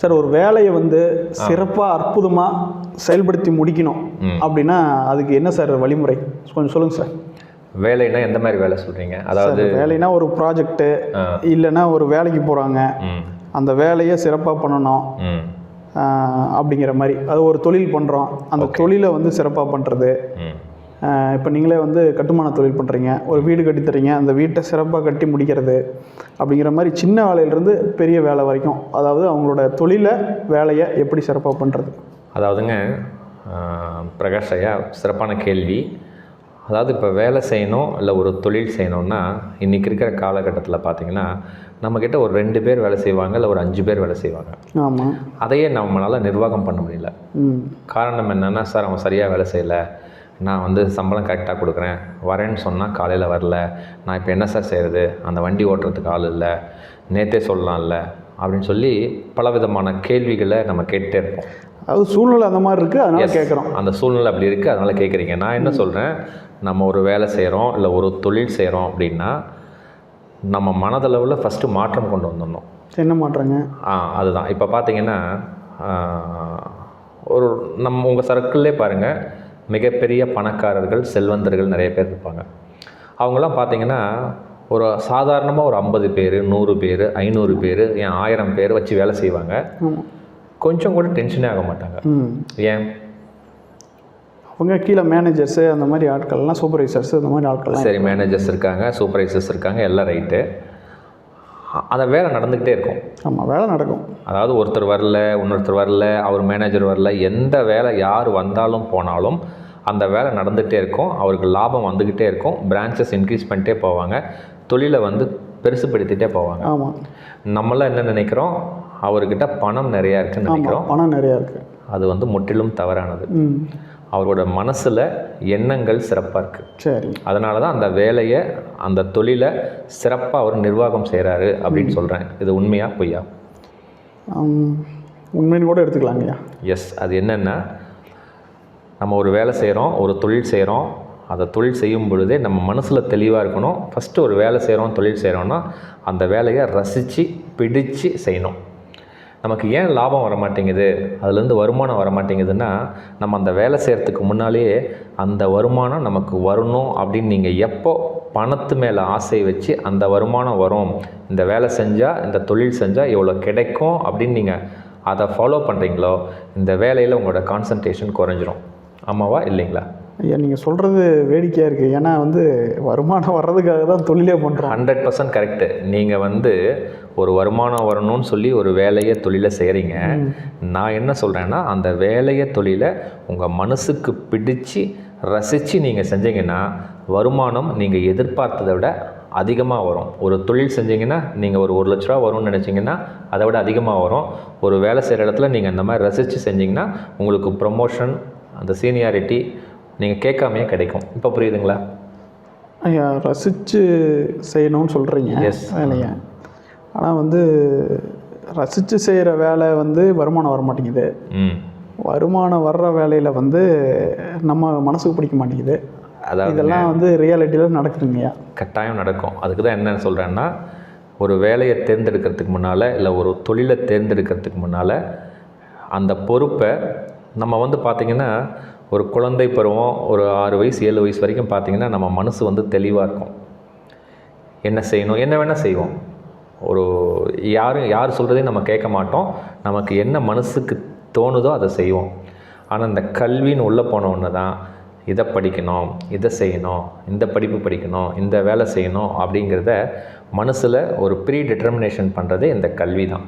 Sir ஒரு வேலையை வந்து சிறப்பாக அற்புதமாக செயல்படுத்தி முடிக்கணும் அப்படின்னா அதுக்கு என்ன சார் வழிமுறை? கொஞ்சம் சொல்லுங்கள் சார். வேலைன்னா எந்த மாதிரி வேலை சொல்கிறீங்க அதாவது வேலைனா ஒரு ப்ராஜெக்ட்டு இல்லைன்னா ஒரு வேலைக்கு போகிறாங்க அந்த வேலையை சிறப்பாக பண்ணணும். அப்படிங்கிற மாதிரி. அது ஒரு தொழில் பண்ணுறோம் அந்த தொழிலை வந்து சிறப்பாக பண்ணுறது இப்போ நீங்களே வந்து கட்டுமான தொழில் பண்ணுறீங்க ஒரு வீடு கட்டி தரீங்க. அந்த வீட்டை சிறப்பாக கட்டி முடிக்கிறது அப்படிங்கிற மாதிரி சின்ன வேலையிலேருந்து பெரிய வேலை வரைக்கும் அதாவது அவங்களோட தொழிலை வேலையை எப்படி சிறப்பாக பண்ணுறது அதாவதுங்க பிரகாஷ் ஐயா சிறப்பான கேள்வி. அதாவது இப்போ வேலை செய்யணும் இல்லை ஒரு தொழில் செய்யணும்னா இன்றைக்கி இருக்கிற காலகட்டத்தில் பார்த்தீங்கன்னா நம்மக்கிட்ட ஒரு ரெண்டு பேர் வேலை செய்வாங்க இல்லை ஒரு அஞ்சு பேர் வேலை செய்வாங்க. ஆமாம் அதையே நம்மளால் நிர்வாகம் பண்ண முடியல. காரணம் என்னென்னா சார் அவன் சரியாக வேலை செய்யலை. நான் வந்து சம்பளம் கரெக்டாக கொடுக்குறேன் வரேன்னு சொன்னால் காலையில் வரல நான் இப்போ என்ன சார் செய்கிறது அந்த வண்டி ஓட்டுறதுக்கு ஆள் இல்லை நேற்றே சொல்லலாம்ல அப்படின்னு சொல்லி பலவிதமான கேள்விகளை நம்ம கேட்டுட்டே இருப்போம். அதாவது சூழ்நிலை அந்த மாதிரி இருக்குது அதனால. கேட்குறோம் அந்த சூழ்நிலை அப்படி இருக்குது அதனால் கேட்குறீங்க நான் என்ன சொல்கிறேன் நம்ம ஒரு வேலை செய்கிறோம் இல்லை ஒரு தொழில் செய்கிறோம் அப்படின்னா நம்ம மனதளவில் ஃபஸ்ட்டு மாற்றம் கொண்டு வந்துடணும். என்ன மாற்றங்க? ஆ அதுதான். இப்போ பார்த்தீங்கன்னா ஒரு நம்ம உங்கள் சர்க்கிள்லே பாருங்கள் மிகப்பெரிய பணக்காரர்கள் செல்வந்தர்கள் நிறைய பேர் இருப்பாங்க. அவங்களாம் பார்த்தீங்கன்னா ஒரு சாதாரணமாக ஒரு ஐம்பது பேர் நூறு பேர் ஐநூறு பேர் ஏன் ஆயிரம் பேர் வச்சு வேலை செய்வாங்க. கொஞ்சம் கூட டென்ஷனே ஆக மாட்டாங்க. ஏன்? அவங்க கீழே மேனேஜர்ஸு அந்த மாதிரி ஆட்கள்லாம் சூப்பர்வைசர்ஸ் அந்த மாதிரி ஆட்கள்லாம் சரி மேனேஜர்ஸ் இருக்காங்க சூப்பர்வைசர்ஸ் இருக்காங்க எல்லாம் ரைட்டு அந்த வேலை நடந்துக்கிட்டே இருக்கும். ஆமாம் வேலை நடக்கும். அதாவது ஒருத்தர் வரல இன்னொருத்தர் வரல அவர் மேனேஜர் வரல எந்த வேலை யார் வந்தாலும் போனாலும் அந்த வேலை நடந்துகிட்டே இருக்கும். அவருக்கு லாபம் வந்துக்கிட்டே இருக்கும். பிரான்ச்சஸ் இன்க்ரீஸ் பண்ணிட்டே போவாங்க. தொழிலை வந்து பெருசுப்படுத்திட்டே போவாங்க. ஆமாம் நம்மளாம் என்ன நினைக்கிறோம்? அவர்கிட்ட பணம் நிறையா இருக்குன்னு நினைக்கிறோம். பணம் நிறையா இருக்குது அது வந்து முற்றிலும் தவறானது. அவரோட மனசில் எண்ணங்கள் சிறப்பாக இருக்குது சரி. அதனால தான் அந்த வேலையை அந்த தொழிலை சிறப்பாக அவர் நிர்வாகம் செய்கிறாரு அப்படின்னு சொல்கிறேன் இது உண்மையா பொய்யா? உண்மைன்னு கூட எடுத்துக்கலாங்கய்யா. எஸ் அது என்னென்னா நம்ம ஒரு வேலை செய்கிறோம் ஒரு தொழில் செய்கிறோம் அதை தொழில் செய்யும் பொழுதே நம்ம மனசில் தெளிவாக இருக்கணும். ஃபஸ்ட்டு ஒரு வேலை செய்கிறோம் தொழில் செய்கிறோன்னா அந்த வேலையை ரசித்து பிடித்து செய்யணும். நமக்கு ஏன் லாபம் வர மாட்டேங்குது அதுலேருந்து வருமானம் வர மாட்டேங்குதுன்னா நம்ம அந்த வேலை செய்கிறதுக்கு முன்னாலேயே அந்த வருமானம் நமக்கு வரணும் அப்படின்னு நீங்கள் எப்போ பணத்து மேலே ஆசை வச்சு அந்த வருமானம் வரும்? இந்த வேலை செஞ்சால் இந்த தொழில் செஞ்சால் இவ்வளோ கிடைக்கும் அப்படின்னு நீங்கள் அதை ஃபாலோ பண்ணுறீங்களோ இந்த வேலையில் உங்களோட கான்சன்ட்ரேஷன் குறைஞ்சிரும். ஆமாவா இல்லைங்களா? ஐயா நீங்கள் சொல்கிறது வேடிக்கையாக இருக்குது ஏன்னா வந்து வருமானம் வர்றதுக்காக தான் தொழிலே பண்ணுறோம் ஹண்ட்ரட் பர்சன்ட் கரெக்டு நீங்கள் வந்து ஒரு வருமானம் வரணும்னு சொல்லி ஒரு வேலையை தொழிலை செய்கிறீங்க நான் என்ன சொல்கிறேன்னா அந்த வேலையை தொழிலை உங்கள் மனசுக்கு பிடிச்சு ரசித்து நீங்கள் செஞ்சீங்கன்னா வருமானம் நீங்கள் எதிர்பார்த்ததை விட அதிகமாக வரும். ஒரு தொழில் செஞ்சீங்கன்னா நீங்கள் ஒரு ஒரு லட்ச ரூபா வரும்னு நினச்சிங்கன்னா அதை விட அதிகமாக வரும். ஒரு வேலை செய்கிற இடத்துல நீங்கள் அந்த மாதிரி ரசித்து செஞ்சீங்கன்னா உங்களுக்கு ப்ரொமோஷன் அந்த சீனியாரிட்டி நீங்கள் கேட்காமையே கிடைக்கும். இப்போ புரியுதுங்களா? ஐயா ரசித்து செய்யணும்னு சொல்கிறீங்க Yes. வேலையை ஆனால் வந்து ரசித்து செய்கிற வேலை வந்து வருமானம் வர மாட்டேங்குது வருமானம் வர்ற வேலையில் வந்து நம்ம மனசுக்கு பிடிக்க மாட்டேங்குது. அதாவது இதெல்லாம் வந்து ரியாலிட்டியில் நடக்குதுங்கய்யா கட்டாயம் நடக்கும். அதுக்கு தான் என்ன சொல்கிறேன்னா ஒரு வேலையை தேர்ந்தெடுக்கிறதுக்கு முன்னால் இல்லை ஒரு தொழிலை தேர்ந்தெடுக்கிறதுக்கு முன்னால் அந்த பொறுப்பை நம்ம வந்து பார்த்திங்கன்னா ஒரு குழந்தை பருவம் ஒரு ஆறு வயசு ஏழு வயசு வரைக்கும் பார்த்திங்கன்னா நம்ம மனசு வந்து தெளிவாக இருக்கும். என்ன செய்யணும்? என்ன வேணால் செய்வோம். ஒரு யாரும் யார் சொல்கிறதையும் நம்ம கேட்க மாட்டோம். நமக்கு என்ன மனசுக்கு தோணுதோ அதை செய்வோம். ஆனால் இந்த கல்வின்னு உள்ளே போன தான். இதை படிக்கணும் இதை செய்யணும் இந்த படிப்பு படிக்கணும் இந்த வேலை செய்யணும் அப்படிங்கிறத மனசில் ஒரு ப்ரீ டிட்டர்மினேஷன் பண்ணுறதே இந்த கல்வி தான்.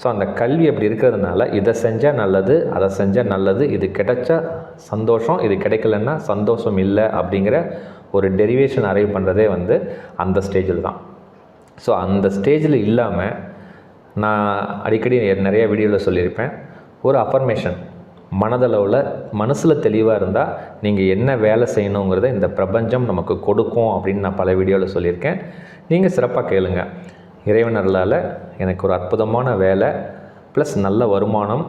ஸோ அந்த கல்வி அப்படி இருக்கிறதுனால இதை செஞ்சால் நல்லது அதை செஞ்சால் நல்லது இது கிடைச்சா சந்தோஷம் இது கிடைக்கலன்னா சந்தோஷம் இல்லை அப்படிங்கிற ஒரு டெரிவேஷன் அரைவ் பண்ணுறதே வந்து அந்த ஸ்டேஜில் தான். ஸோ அந்த ஸ்டேஜில் இல்லாமல் நான் அடிக்கடி நிறைய வீடியோவில் சொல்லியிருப்பேன். ஒரு அஃபர்மேஷன் மனதளவில் மனசில் தெளிவாக இருந்தால் நீங்கள் என்ன வேலை செய்யணுங்கிறத இந்த பிரபஞ்சம் நமக்கு கொடுக்கும் அப்படின்னு நான் பல வீடியோவில் சொல்லியிருக்கேன். நீங்கள் சிறப்பாக கேளுங்கள் இறைவனர்களால் எனக்கு ஒரு அற்புதமான வேலை ப்ளஸ் நல்ல வருமானம்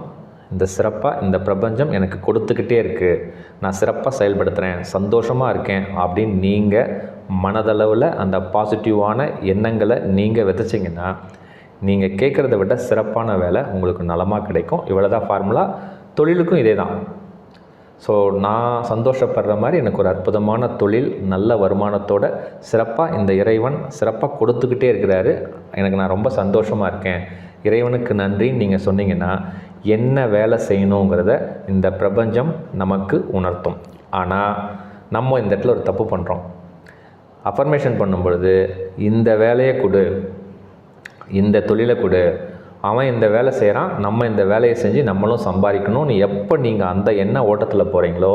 இந்த சிறப்பாக இந்த பிரபஞ்சம் எனக்கு கொடுத்துக்கிட்டே இருக்குது நான் சிறப்பாக செயல்படுத்துகிறேன் சந்தோஷமாக இருக்கேன் அப்படின்னு நீங்கள் மனதளவில் அந்த பாசிட்டிவான எண்ணங்களை நீங்கள் விதைச்சிங்கன்னா நீங்கள் கேட்குறத விட சிறப்பான வேலை உங்களுக்கு நலமாக கிடைக்கும். இவ்வளோ தான் ஃபார்முலா தொழிலுக்கும் இதே தான் ஸோ நான் சந்தோஷப்படுற மாதிரி எனக்கு ஒரு அற்புதமான தொழில் நல்ல வருமானத்தோட சிறப்பாக இந்த இறைவன் சிறப்பாக கொடுத்துக்கிட்டே இருக்கிறாரு. எனக்கு நான் ரொம்ப சந்தோஷமாக இருக்கேன். இறைவனுக்கு நன்றின்னு நீங்கள் சொன்னீங்கன்னா என்ன வேலை செய்யணுங்கிறத இந்த பிரபஞ்சம் நமக்கு உணர்த்தும். ஆனால் நம்ம இந்த இடத்துல ஒரு தப்பு பண்ணுறோம் அஃபர்மேஷன் பண்ணும் பொழுது இந்த வேலையை கொடு இந்த தொழிலை கொடு அவன் இந்த வேலை செய்கிறான் நம்ம இந்த வேலையை செஞ்சு நம்மளும் சம்பாதிக்கணும்னு எப்போ நீங்கள் அந்த எண்ண ஓட்டத்தில் போகிறீங்களோ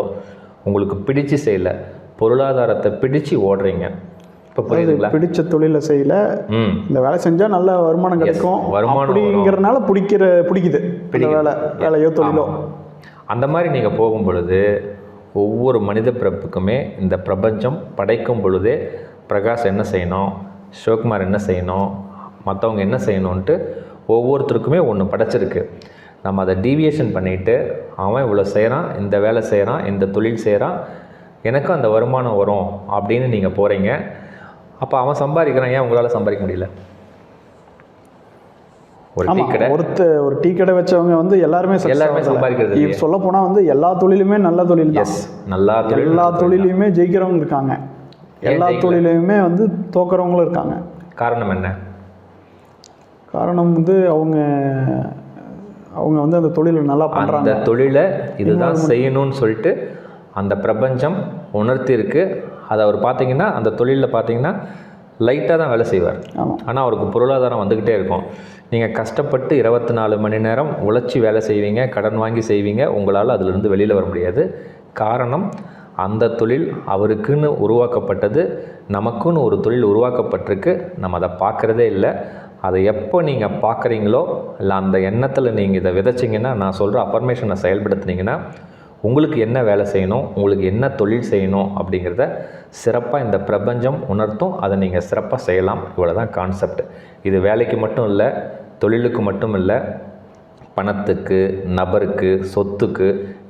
உங்களுக்கு பிடிச்சு செய்யல பொருளாதாரத்தை பிடிச்சு ஓடுறீங்க. இப்போ புரியுதுங்களா? பிடிச்ச தொழிலை செய்யல ம். இந்த வேலை செஞ்சால் நல்ல வருமானம் கிடைக்கும். வருமானம் வரும். அப்படிங்கிறனால பிடிக்கிற பிடிக்குது. வேலை வேலையோ தொழிலோ. அந்த மாதிரி நீங்கள் போகும் பொழுது ஒவ்வொரு மனித பிறப்புக்குமே இந்த பிரபஞ்சம் படைக்கும் பொழுதே பிரகாஷ் என்ன செய்யணும் சிவகுமார் என்ன செய்யணும் மற்றவங்க என்ன செய்யணுன்ட்டு ஒவ்வொருத்தருக்குமே ஒன்று படைச்சிருக்கு. நம்ம அதை டீவியேஷன் பண்ணிவிட்டு அவன் இவ்வளோ செய்கிறான் இந்த வேலை செய்கிறான் இந்த தொழில் செய்கிறான் எனக்கும் அந்த வருமானம் வரும் அப்படின்னு நீங்கள் போகிறீங்க அப்போ அவன் சம்பாதிக்கிறான் ஏன் உங்களால் சம்பாதிக்க முடியல? ஒரு டீ கடை ஒருத்த ஒரு டீ கடை வச்சவங்க வந்து எல்லாருமே எல்லாருமே சம்பாதிக்கிறது. சொல்ல போனா வந்து எல்லா தொழிலுமே நல்ல தொழில் எஸ் நல்லா எல்லா தொழிலையுமே ஜெயிக்கிறவங்க இருக்காங்க. எல்லா? தொழிலையுமே வந்து தோக்குறவங்களும் இருக்காங்க. காரணம் என்ன? காரணம் வந்து அவங்க அவங்க வந்து அந்த தொழிலை நல்லா அந்த பண்றாங்க. தொழிலை இதுதான் செய்யணும்னு சொல்லிட்டு அந்த பிரபஞ்சம் உணர்த்தியிருக்கு. அதை அவர் பார்த்தீங்கன்னா அந்த தொழிலில் பார்த்தீங்கன்னா லைட்டாக தான் வேலை செய்வார். ஆனால் அவருக்கு பொருளாதாரம் வந்துக்கிட்டே இருக்கும். நீங்கள் கஷ்டப்பட்டு இருபத்தி நாலு மணி நேரம் உழைச்சி வேலை செய்வீங்க கடன் வாங்கி செய்வீங்க உங்களால் அதிலிருந்து வெளியில் வர முடியாது. காரணம் அந்த தொழில் அவருக்குன்னு உருவாக்கப்பட்டது நமக்குன்னு ஒரு தொழில் உருவாக்கப்பட்டிருக்கு. நம்ம அதை பார்க்குறதே இல்லை. அதை எப்போ நீங்கள் பார்க்குறீங்களோ இல்லை அந்த எண்ணத்தில் நீங்கள் இதை விதைச்சிங்கன்னா நான் சொல்கிற அஃபர்மேஷனை செயல்படுத்துனீங்கன்னா உங்களுக்கு என்ன வேலை செய்யணும் உங்களுக்கு என்ன தொழில் செய்யணும் அப்படிங்கிறத சிறப்பாக இந்த பிரபஞ்சம் உணர்த்தும். அதை நீங்கள் சிறப்பாக செய்யலாம். இவ்வளோ தான் கான்செப்ட் இது வேலைக்கு மட்டும் இல்லை தொழிலுக்கு மட்டும் இல்லை பணத்துக்கு நபருக்கு சொத்துக்கு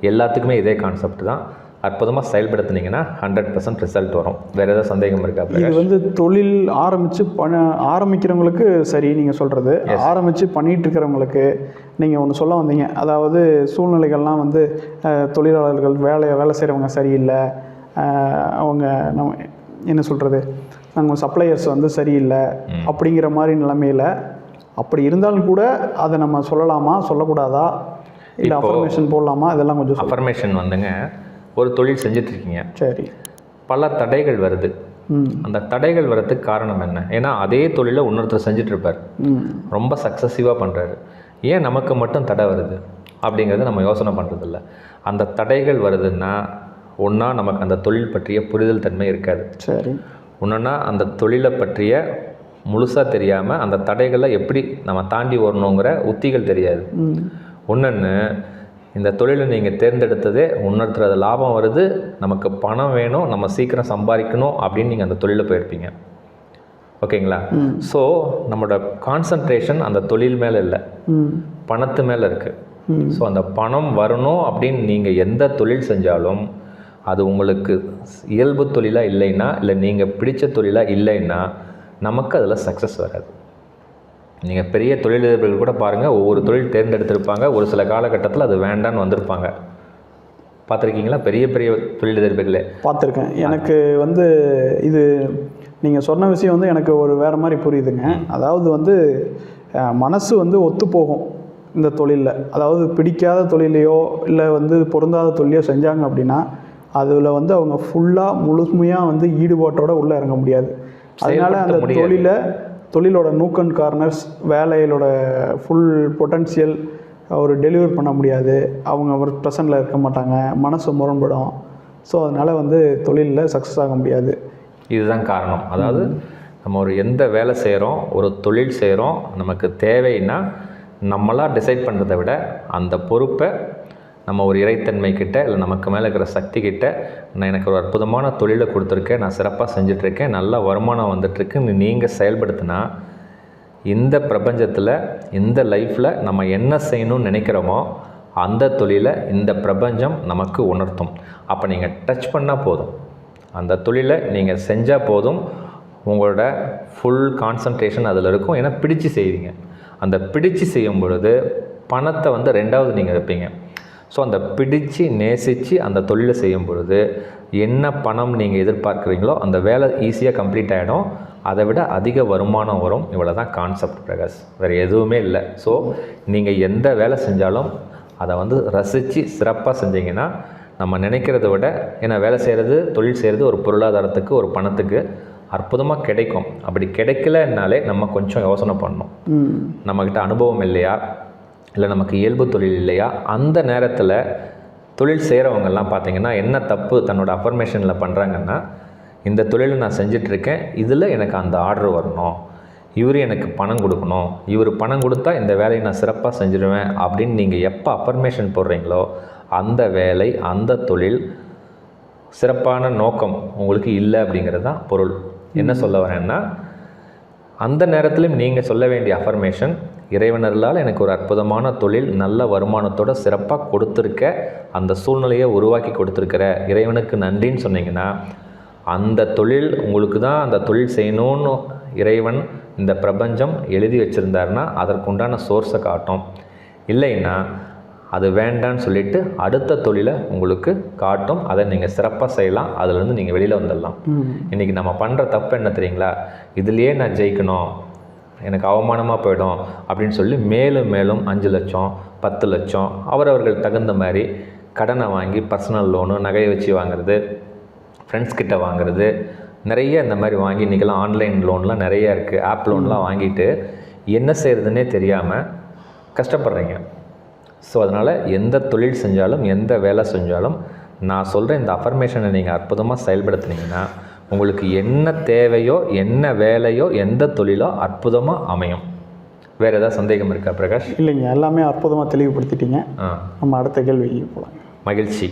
எல்லாத்துக்குமே இதே கான்செப்ட் தான். அற்புதமாக செயல்படுத்துனீங்கன்னா ஹண்ட்ரட் பர்சன்ட் ரிசல்ட் வரும். வேறு ஏதாவது சந்தேகம் இருக்கா இது வந்து தொழில் ஆரம்பித்து பண்ண ஆரம்பிக்கிறவங்களுக்கு சரி நீங்கள் சொல்கிறது ஆரம்பித்து பண்ணிட்டு இருக்கிறவங்களுக்கு நீங்கள் ஒன்று சொல்ல வந்தீங்க. அதாவது சூழ்நிலைகள்லாம் வந்து தொழிலாளர்கள் வேலை வேலை செய்கிறவங்க சரியில்லை. அவங்க நம்ம என்ன சொல்கிறது நாங்கள் சப்ளையர்ஸ் வந்து சரியில்லை. அப்படிங்கிற மாதிரி நிலைமையில் அப்படி இருந்தாலும் கூட அதை நம்ம சொல்லலாமா சொல்லக்கூடாதா? இல்லை அஃபர்மேஷன் போடலாமா? இதெல்லாம் கொஞ்சம். அஃபர்மேஷன் வந்துங்க. ஒரு தொழில் செஞ்சிட்ருக்கீங்க. சரி. பல தடைகள் வருது. அந்த தடைகள் வரதுக்கு காரணம் என்ன? ஏன்னா அதே தொழிலை இன்னொருத்தர் ம். ரொம்ப சக்ஸஸிவாக பண்ணுறாரு ஏன் நமக்கு மட்டும் தடை வருது? அப்படிங்கிறத நம்ம யோசனை பண்ணுறதில்ல அந்த தடைகள் வருதுன்னா ஒன்றா நமக்கு அந்த தொழில் பற்றிய புரிதல் தன்மை இருக்காது. சரி. இன்னொன்னா அந்த தொழிலை பற்றிய முழுசாக தெரியாமல் அந்த தடைகளை எப்படி நம்ம தாண்டி வரணுங்கிற உத்திகள் தெரியாது. ம். ஒன்று இந்த தொழிலை நீங்கள் தேர்ந்தெடுத்ததே இன்னொருத்தர் அது லாபம் வருது நமக்கு பணம் வேணும் நம்ம சீக்கிரம் சம்பாதிக்கணும் அப்படின்னு நீங்கள் அந்த தொழிலில் போயிருப்பீங்க. ஓகேங்களா? ஸோ நம்மளோட கான்சன்ட்ரேஷன் அந்த தொழில் மேலே இல்லை. பணத்து மேலே இருக்குது. ஸோ அந்த பணம் வரணும் அப்படின்னு நீங்கள் எந்த தொழில் செஞ்சாலும் அது உங்களுக்கு இயல்பு தொழிலாக இல்லைன்னா இல்லை நீங்கள் பிடிச்ச தொழிலாக இல்லைன்னா நமக்கு அதில் சக்ஸஸ் வராது. நீங்கள் பெரிய தொழிலதிபர்கள் கூட பாருங்கள் ஒவ்வொரு தொழில் தேர்ந்தெடுத்திருப்பாங்க ஒரு சில காலகட்டத்தில் அது வேண்டான்னு வந்திருப்பாங்க. பார்த்துருக்கீங்களா? பெரிய பெரிய தொழிலதிபர்களே. பார்த்துருக்கேன். எனக்கு வந்து இது நீங்கள் சொன்ன விஷயம் வந்து எனக்கு ஒரு வேறு மாதிரி புரியுதுங்க. அதாவது வந்து மனசு வந்து ஒத்து போகும் இந்த தொழிலில். அதாவது பிடிக்காத தொழிலையோ இல்லை வந்து பொருந்தாத தொழிலையோ செஞ்சாங்க அப்படின்னா அதில் வந்து அவங்க ஃபுல்லாக முழுமையாக வந்து ஈடுபாட்டோட உள்ளே இறங்க முடியாது. அதனால அந்த. தொழிலை தொழிலோட நூக் அண்ட் கார்னர்ஸ் வேலையிலோட ஃபுல் பொட்டன்ஷியல் ஒரு டெலிவர் பண்ண முடியாது. அவங்க ஒரு ப்ரெசண்டில் இருக்க மாட்டாங்க. மனசு முரண்படும். ஸோ அதனால் வந்து தொழிலில் சக்ஸஸ் ஆக முடியாது. இதுதான் காரணம். அதாவது நம்ம ஒரு எந்த வேலை செய்கிறோம் ஒரு தொழில் செய்கிறோம் நமக்கு தேவைன்னா நம்மளாக டிசைட் பண்ணுறதை விட அந்த பொறுப்பை நம்ம ஒரு இறைத்தன்மை கிட்ட இல்லை நமக்கு மேலே இருக்கிற சக்தி கிட்ட நான் எனக்கு ஒரு அற்புதமான தொழிலை கொடுத்துருக்கேன் நான் சிறப்பாக செஞ்சிட்ருக்கேன் நல்ல வருமானம் வந்துட்டுருக்குன்னு நீங்கள் செயல்படுத்தினா இந்த பிரபஞ்சத்தில் இந்த லைஃப்பில் நம்ம என்ன செய்யணும்னு நினைக்கிறோமோ அந்த தொழிலை இந்த பிரபஞ்சம் நமக்கு உணர்த்தும். அப்போ நீங்கள் டச் பண்ணால் போதும். அந்த தொழிலை நீங்கள் செஞ்சால் போதும் உங்களோட ஃபுல் கான்சன்ட்ரேஷன் அதில் இருக்கும் ஏன்னா பிடிச்சு செய்வீங்க. அந்த பிடிச்சு செய்யும் பொழுது பணத்தை வந்து ரெண்டாவது நீங்கள் வைப்பீங்க. ஸோ அந்த பிடிச்சு நேசித்து அந்த தொழிலை செய்யும் பொழுது என்ன பணம் நீங்கள் எதிர்பார்க்குறீங்களோ அந்த வேலை ஈஸியாக கம்ப்ளீட் ஆகிடும் அதை விட அதிக வருமானம் வரும். இவ்வளோ தான் கான்செப்ட் பிரகாஷ். வேறு எதுவுமே இல்லை. ஸோ நீங்கள் எந்த வேலை செஞ்சாலும் அதை வந்து ரசித்து சிறப்பாக செஞ்சீங்கன்னா நம்ம நினைக்கிறத விட ஏன்னா வேலை செய்கிறது தொழில் செய்கிறது ஒரு பொருளாதாரத்துக்கு ஒரு பணத்துக்கு அற்புதமாக கிடைக்கும். அப்படி கிடைக்கலனாலே நம்ம கொஞ்சம் யோசனை பண்ணணும். நம்மக்கிட்ட அனுபவம் இல்லையா? இல்லை நமக்கு இயல்பு தொழில் இல்லையா? அந்த நேரத்தில் தொழில் செய்கிறவங்கெல்லாம் பார்த்தீங்கன்னா என்ன தப்பு தன்னோட அஃபர்மேஷனில் பண்ணுறாங்கன்னா இந்த தொழிலை நான் செஞ்சிட்ருக்கேன் இதில் எனக்கு அந்த ஆர்டர் வரணும். இவர் எனக்கு பணம் கொடுக்கணும். இவர் பணம் கொடுத்தா இந்த வேலையை நான் சிறப்பாக செஞ்சிடுவேன் அப்படின்னு நீங்கள் எப்போ அஃபர்மேஷன் போடுறீங்களோ அந்த வேலை அந்த தொழில் சிறப்பான நோக்கம் உங்களுக்கு இல்லை அப்படிங்கிறது தான் பொருள். என்ன சொல்ல வரேன்னா அந்த நேரத்திலும் நீங்கள் சொல்ல வேண்டிய அஃபர்மேஷன் இறைவனர்களால் எனக்கு ஒரு அற்புதமான தொழில் நல்ல வருமானத்தோட சிறப்பாக கொடுத்துருக்க அந்த சூழ்நிலையை உருவாக்கி கொடுத்துருக்கிற இறைவனுக்கு நன்றின்னு சொன்னீங்கன்னா அந்த தொழில் உங்களுக்கு தான் அந்த தொழில் செய்யணும்னு இறைவன் இந்த பிரபஞ்சம் எழுதி வச்சுருந்தாருன்னா அதற்குண்டான சோர்ஸை காட்டும். இல்லைன்னா அது வேண்டான்னு சொல்லிட்டு அடுத்த தொழிலை உங்களுக்கு காட்டும். அதை நீங்கள் சிறப்பாக செய்யலாம். அதுலேருந்து நீங்கள் வெளியில் வந்துடலாம். இன்றைக்கி நம்ம பண்ணுற தப்பு என்ன தெரியுங்களா? இதுலேயே நான் ஜெயிக்கணும். எனக்கு அவமானமாக போயிடும் அப்படின்னு சொல்லி மேலும் மேலும் அஞ்சு லட்சம் பத்து லட்சம் அவரவர்கள் தகுந்த மாதிரி கடனை வாங்கி பர்சனல் லோனு நகையை வச்சு வாங்குறது ஃப்ரெண்ட்ஸ் கிட்ட வாங்குறது நிறைய இந்த மாதிரி வாங்கி இன்றைக்கெல்லாம் ஆன்லைன் லோன்லாம் நிறைய இருக்குது ஆப் லோன்லாம் வாங்கிட்டு என்ன செய்கிறதுனே தெரியாமல் கஷ்டப்படுறீங்க. ஸோ அதனால் எந்த தொழில் செஞ்சாலும் எந்த வேலை செஞ்சாலும் நான் சொல்கிற இந்த அஃபர்மேஷனை நீங்கள் அற்புதமாக செயல்படுத்துனீங்கன்னா உங்களுக்கு என்ன தேவையோ என்ன வேலையோ எந்த தொழிலோ அற்புதமாக அமையும். வேறு ஏதாவது சந்தேகம் இருக்கா பிரகாஷ்? இல்லைங்க எல்லாமே அற்புதமாக தெளிவுபடுத்திட்டீங்க. ஆ. நம்ம அடுத்த கேள்விக்கு போகலாம். மகிழ்ச்சி.